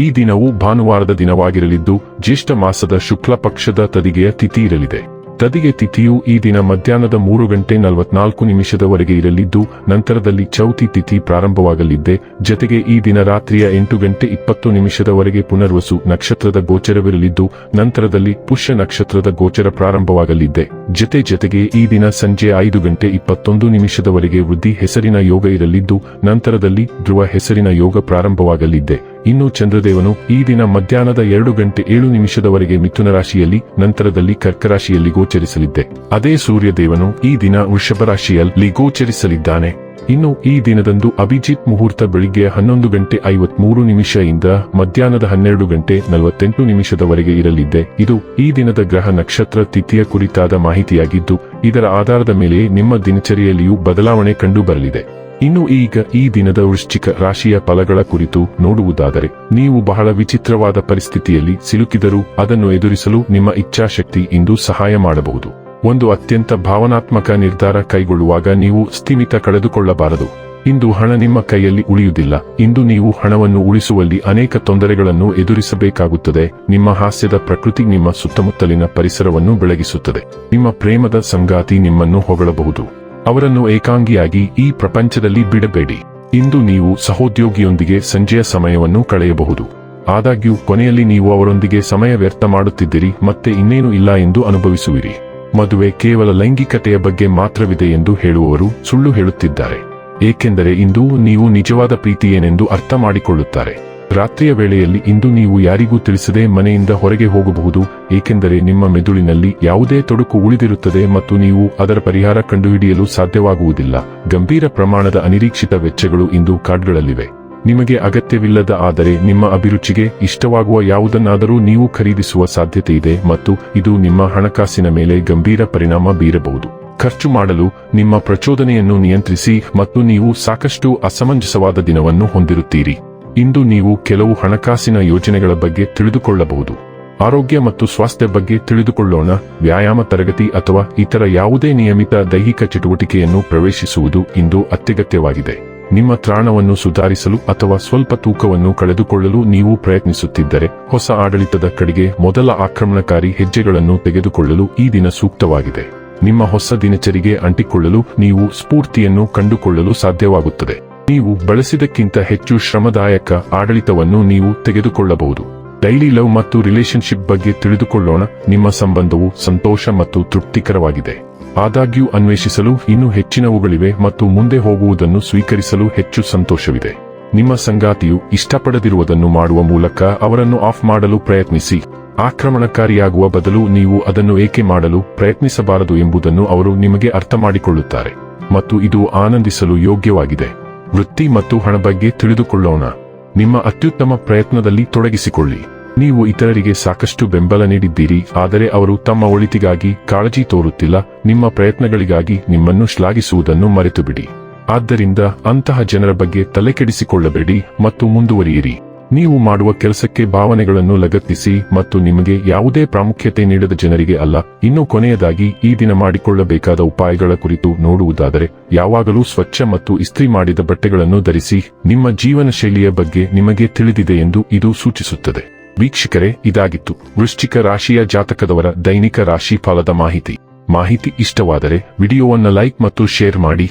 ಈ ದಿನವು ಭಾನುವಾರದ ದಿನವಾಗಿರಲಿದ್ದು, ಜ್ಯೇಷ್ಠ ಮಾಸದ ಶುಕ್ಲ ಪಕ್ಷದ ತದಿಗೆಯ ತಿಥಿ ಇರಲಿದೆ. ತದಿಗೆ ತಿಥಿಯು ಈ ದಿನ ಮಧ್ಯಾಹ್ನದ ಮೂರು ಗಂಟೆ ನಲವತ್ನಾಲ್ಕು ನಿಮಿಷದವರೆಗೆ ಇರಲಿದ್ದು, ನಂತರದಲ್ಲಿ ಚೌತಿ ತಿಥಿ ಪ್ರಾರಂಭವಾಗಲಿದ್ದೆ. ಜತೆಗೆ ಈ ದಿನ ರಾತ್ರಿಯ ಎಂಟು ಗಂಟೆ ಇಪ್ಪತ್ತು ನಿಮಿಷದವರೆಗೆ ಪುನರ್ವಸು ನಕ್ಷತ್ರದ ಗೋಚರವಿರಲಿದ್ದು, ನಂತರದಲ್ಲಿ ಪುಷ್ಯ ನಕ್ಷತ್ರದ ಗೋಚರ ಪ್ರಾರಂಭವಾಗಲಿದ್ದೆ. ಜತೆ ಜತೆಗೆ ಈ ದಿನ ಸಂಜೆ ಐದು ಗಂಟೆ ಇಪ್ಪತ್ತೊಂದು ನಿಮಿಷದವರೆಗೆ ವೃದ್ಧಿ ಹೆಸರಿನ ಯೋಗ ಇರಲಿದ್ದು, ನಂತರದಲ್ಲಿ ಧ್ರುವ ಹೆಸರಿನ ಯೋಗ ಪ್ರಾರಂಭವಾಗಲಿದ್ದೆ ಇನ್ನು ಚಂದ್ರದೇವನು ಈ ದಿನ ಮಧ್ಯಾಹ್ನದ ಎರಡು ಗಂಟೆ ಏಳು ನಿಮಿಷದವರೆಗೆ ಮಿಥುನ ರಾಶಿಯಲ್ಲಿ ನಂತರದಲ್ಲಿ ಕರ್ಕ ರಾಶಿಯಲ್ಲಿ ಗೋಚರಿಸಲಿದ್ದೆ. ಅದೇ ಸೂರ್ಯದೇವನು ಈ ದಿನ ವೃಷಭ ರಾಶಿಯಲ್ಲಿ ಗೋಚರಿಸಲಿದ್ದಾನೆ. ಇನ್ನು ಈ ದಿನದಂದು ಅಭಿಜಿತ್ ಮುಹೂರ್ತ ಬೆಳಿಗ್ಗೆ ಹನ್ನೊಂದು ಗಂಟೆ ಐವತ್ಮೂರು ಇಂದ ಮಧ್ಯಾಹ್ನದ ಹನ್ನೆರಡು ಗಂಟೆ ನಲವತ್ತೆಂಟು ನಿಮಿಷದವರೆಗೆ ಇರಲಿದೆ. ಇದು ಈ ದಿನದ ಗ್ರಹ ನಕ್ಷತ್ರ ತಿಥಿಯ ಕುರಿತಾದ ಮಾಹಿತಿಯಾಗಿದ್ದು, ಇದರ ಆಧಾರದ ಮೇಲೆ ನಿಮ್ಮ ದಿನಚರಿಯಲ್ಲಿಯೂ ಬದಲಾವಣೆ ಕಂಡು ಬರಲಿದೆ ಇನ್ನು ಈಗ ಈ ದಿನದ ವೃಶ್ಚಿಕ ರಾಶಿಯ ಫಲಗಳ ಕುರಿತು ನೋಡುವುದಾದರೆ, ನೀವು ಬಹಳ ವಿಚಿತ್ರವಾದ ಪರಿಸ್ಥಿತಿಯಲ್ಲಿ ಸಿಲುಕಿದರೂ ಅದನ್ನು ಎದುರಿಸಲು ನಿಮ್ಮ ಇಚ್ಛಾಶಕ್ತಿ ಇಂದು ಸಹಾಯ ಮಾಡಬಹುದು. ಒಂದು ಅತ್ಯಂತ ಭಾವನಾತ್ಮಕ ನಿರ್ಧಾರ ಕೈಗೊಳ್ಳುವಾಗ ನೀವು ಸ್ಥಿಮಿತ ಕಳೆದುಕೊಳ್ಳಬಾರದು. ಇಂದು ಹಣ ನಿಮ್ಮ ಕೈಯಲ್ಲಿ ಉಳಿಯುವುದಿಲ್ಲ. ಇಂದು ನೀವು ಹಣವನ್ನು ಉಳಿಸುವಲ್ಲಿ ಅನೇಕ ತೊಂದರೆಗಳನ್ನು ಎದುರಿಸಬೇಕಾಗುತ್ತದೆ. ನಿಮ್ಮ ಹಾಸ್ಯದ ಪ್ರಕೃತಿ ನಿಮ್ಮ ಸುತ್ತಮುತ್ತಲಿನ ಪರಿಸರವನ್ನು ಬೆಳಗಿಸುತ್ತದೆ. ನಿಮ್ಮ ಪ್ರೇಮದ ಸಂಗಾತಿ ನಿಮ್ಮನ್ನು ಹೊಗಳಬಹುದು. ಅವರನ್ನು ಏಕಾಂಗಿಯಾಗಿ ಈ ಪ್ರಪಂಚದಲ್ಲಿ ಬಿಡಬೇಡಿ. ಇಂದು ನೀವು ಸಹೋದ್ಯೋಗಿಯೊಂದಿಗೆ ಸಂಜೆಯ ಸಮಯವನ್ನು ಕಳೆಯಬಹುದು. ಆದಾಗ್ಯೂ ಕೊನೆಯಲ್ಲಿ ನೀವು ಅವರೊಂದಿಗೆ ಸಮಯ ವ್ಯರ್ಥ ಮಾಡುತ್ತಿದ್ದೀರಿ, ಮತ್ತೆ ಇನ್ನೇನು ಇಲ್ಲ ಎಂದು ಅನುಭವಿಸುವಿರಿ. ಮದುವೆ ಕೇವಲ ಲೈಂಗಿಕತೆಯ ಬಗ್ಗೆ ಮಾತ್ರವಿದೆ ಎಂದು ಹೇಳುವವರು ಸುಳ್ಳು ಹೇಳುತ್ತಿದ್ದಾರೆ. ಏಕೆಂದರೆ ಇಂದು ನೀವು ನಿಜವಾದ ಪ್ರೀತಿ ಏನೆಂದು ಅರ್ಥ ಮಾಡಿಕೊಳ್ಳುತ್ತಾರೆ. ರಾತ್ರಿಯ ವೇಳೆಯಲ್ಲಿ ಇಂದು ನೀವು ಯಾರಿಗೂ ತಿಳಿಸದೆ ಮನೆಯಿಂದ ಹೊರಗೆ ಹೋಗಬಹುದು, ಏಕೆಂದರೆ ನಿಮ್ಮ ಮೆದುಳಿನಲ್ಲಿ ಯಾವುದೇ ತೊಡಕು ಉಳಿದಿರುತ್ತದೆ ಮತ್ತು ನೀವು ಅದರ ಪರಿಹಾರ ಕಂಡುಹಿಡಿಯಲು ಸಾಧ್ಯವಾಗುವುದಿಲ್ಲ. ಗಂಭೀರ ಪ್ರಮಾಣದ ಅನಿರೀಕ್ಷಿತ ವೆಚ್ಚಗಳು ಇಂದು ಕಾರ್ಡ್ಗಳಲ್ಲಿವೆ. ನಿಮಗೆ ಅಗತ್ಯವಿಲ್ಲದ ಆದರೆ ನಿಮ್ಮ ಅಭಿರುಚಿಗೆ ಇಷ್ಟವಾಗುವ ಯಾವುದನ್ನಾದರೂ ನೀವು ಖರೀದಿಸುವ ಸಾಧ್ಯತೆ ಇದೆ ಮತ್ತು ಇದು ನಿಮ್ಮ ಹಣಕಾಸಿನ ಮೇಲೆ ಗಂಭೀರ ಪರಿಣಾಮ ಬೀರಬಹುದು. ಖರ್ಚು ಮಾಡಲು ನಿಮ್ಮ ಪ್ರಚೋದನೆಯನ್ನು ನಿಯಂತ್ರಿಸಿ ಮತ್ತು ನೀವು ಸಾಕಷ್ಟು ಅಸಮಂಜಸವಾದ ದಿನವನ್ನು ಹೊಂದಿರುತ್ತೀರಿ. ಇಂದು ನೀವು ಕೆಲವು ಹಣಕಾಸಿನ ಯೋಜನೆಗಳ ಬಗ್ಗೆ ತಿಳಿದುಕೊಳ್ಳಬಹುದು. ಆರೋಗ್ಯ ಮತ್ತು ಸ್ವಾಸ್ಥ್ಯ ಬಗ್ಗೆ ತಿಳಿದುಕೊಳ್ಳೋಣ, ವ್ಯಾಯಾಮ ತರಗತಿ ಅಥವಾ ಇತರ ಯಾವುದೇ ನಿಯಮಿತ ದೈಹಿಕ ಚಟುವಟಿಕೆಯನ್ನು ಪ್ರವೇಶಿಸುವುದು ಇಂದು ಅತ್ಯಗತ್ಯವಾಗಿದೆ. ನಿಮ್ಮ ತ್ರಾಣವನ್ನು ಸುಧಾರಿಸಲು ಅಥವಾ ಸ್ವಲ್ಪ ತೂಕವನ್ನು ಕಳೆದುಕೊಳ್ಳಲು ನೀವು ಪ್ರಯತ್ನಿಸುತ್ತಿದ್ದರೆ ಹೊಸ ಆಡಳಿತದ ಕಡೆಗೆ ಮೊದಲ ಆಕ್ರಮಣಕಾರಿ ಹೆಜ್ಜೆಗಳನ್ನು ತೆಗೆದುಕೊಳ್ಳಲು ಈ ದಿನ ಸೂಕ್ತವಾಗಿದೆ. ನಿಮ್ಮ ಹೊಸ ದಿನಚರಿಗೆ ಅಂಟಿಕೊಳ್ಳಲು ನೀವು ಸ್ಫೂರ್ತಿಯನ್ನು ಕಂಡುಕೊಳ್ಳಲು ಸಾಧ್ಯವಾಗುತ್ತದೆ. ನೀವು ಬಳಸಿದಕ್ಕಿಂತ ಹೆಚ್ಚು ಶ್ರಮದಾಯಕ ಆಡಳಿತವನ್ನು ನೀವು ತೆಗೆದುಕೊಳ್ಳಬಹುದು. ಡೈಲಿ ಲವ್ ಮತ್ತು ರಿಲೇಶನ್ಶಿಪ್ ಬಗ್ಗೆ ತಿಳಿದುಕೊಳ್ಳೋಣ. ನಿಮ್ಮ ಸಂಬಂಧವು ಸಂತೋಷ ಮತ್ತು ತೃಪ್ತಿಕರವಾಗಿದೆ. ಆದಾಗ್ಯೂ ಅನ್ವೇಷಿಸಲು ಇನ್ನೂ ಹೆಚ್ಚಿನವುಗಳಿವೆ ಮತ್ತು ಮುಂದೆ ಹೋಗುವುದನ್ನು ಸ್ವೀಕರಿಸಲು ಹೆಚ್ಚು ಸಂತೋಷವಿದೆ. ನಿಮ್ಮ ಸಂಗಾತಿಯು ಇಷ್ಟಪಡದಿರುವುದನ್ನು ಮಾಡುವ ಮೂಲಕ ಅವರನ್ನು ಆಫ್ ಮಾಡಲು ಪ್ರಯತ್ನಿಸಿ. ಆಕ್ರಮಣಕಾರಿಯಾಗುವ ಬದಲು ನೀವು ಅದನ್ನು ಏಕೆ ಮಾಡಲು ಪ್ರಯತ್ನಿಸಬಾರದು ಎಂಬುದನ್ನು ಅವರು ನಿಮಗೆ ಅರ್ಥ ಮಾಡಿಕೊಳ್ಳುತ್ತಾರೆ ಮತ್ತು ಇದು ಆನಂದಿಸಲು ಯೋಗ್ಯವಾಗಿದೆ. ವೃತ್ತಿ ಮತ್ತು ಹಣ ಬಗ್ಗೆ ತಿಳಿದುಕೊಳ್ಳೋಣ. ನಿಮ್ಮ ಅತ್ಯುತ್ತಮ ಪ್ರಯತ್ನದಲ್ಲಿ ತೊಡಗಿಸಿಕೊಳ್ಳಿ. ನೀವು ಇತರರಿಗೆ ಸಾಕಷ್ಟು ಬೆಂಬಲ ನೀಡಿದ್ದೀರಿ, ಆದರೆ ಅವರು ತಮ್ಮ ಒಳಿತಿಗಾಗಿ ಕಾಳಜಿ ತೋರುತ್ತಿಲ್ಲ, ನಿಮ್ಮ ಪ್ರಯತ್ನಗಳಿಗಾಗಿ ನಿಮ್ಮನ್ನು ಶ್ಲಾಘಿಸುವುದನ್ನು ಮರೆತುಬಿಡಿ. ಆದ್ದರಿಂದ ಅಂತಹ ಜನರ ಬಗ್ಗೆ ತಲೆಕೆಡಿಸಿಕೊಳ್ಳಬೇಡಿ ಮತ್ತು ಮುಂದುವರಿಯಿರಿ. ನೀವು ಮಾಡುವ ಕೆಲಸಕ್ಕೆ ಭಾವನೆಗಳನ್ನು ಲಗತ್ತಿಸಿ ಮತ್ತು ನಿಮಗೆ ಯಾವುದೇ ಪ್ರಾಮುಖ್ಯತೆ ನೀಡದ ಜನರಿಗೆ ಅಲ್ಲ. ಇನ್ನು ಕೊನೆಯದಾಗಿ, ಈ ದಿನ ಮಾಡಿಕೊಳ್ಳಬೇಕಾದ ಉಪಾಯಗಳ ಕುರಿತು ನೋಡುವುದಾದರೆ, ಯಾವಾಗಲೂ ಸ್ವಚ್ಛ ಮತ್ತು ಇಸ್ತ್ರಿ ಮಾಡಿದ ಬಟ್ಟೆಗಳನ್ನು ಧರಿಸಿ, ನಿಮ್ಮ ಜೀವನ ಶೈಲಿಯ ಬಗ್ಗೆ ನಿಮಗೆ ತಿಳಿದಿದೆ ಎಂದು ಇದು ಸೂಚಿಸುತ್ತದೆ. ವೀಕ್ಷಕರೇ, ಇದಾಗಿತ್ತು. ವೃಶ್ಚಿಕ ರಾಶಿಯ ಜಾತಕದವರ ದೈನಿಕ ರಾಶಿ ಫಲದ ಮಾಹಿತಿ. ಮಾಹಿತಿ ಇಷ್ಟವಾದರೆ, ವಿಡಿಯೋವನ್ನು ಲೈಕ್ ಮತ್ತು ಶೇರ್ ಮಾಡಿ.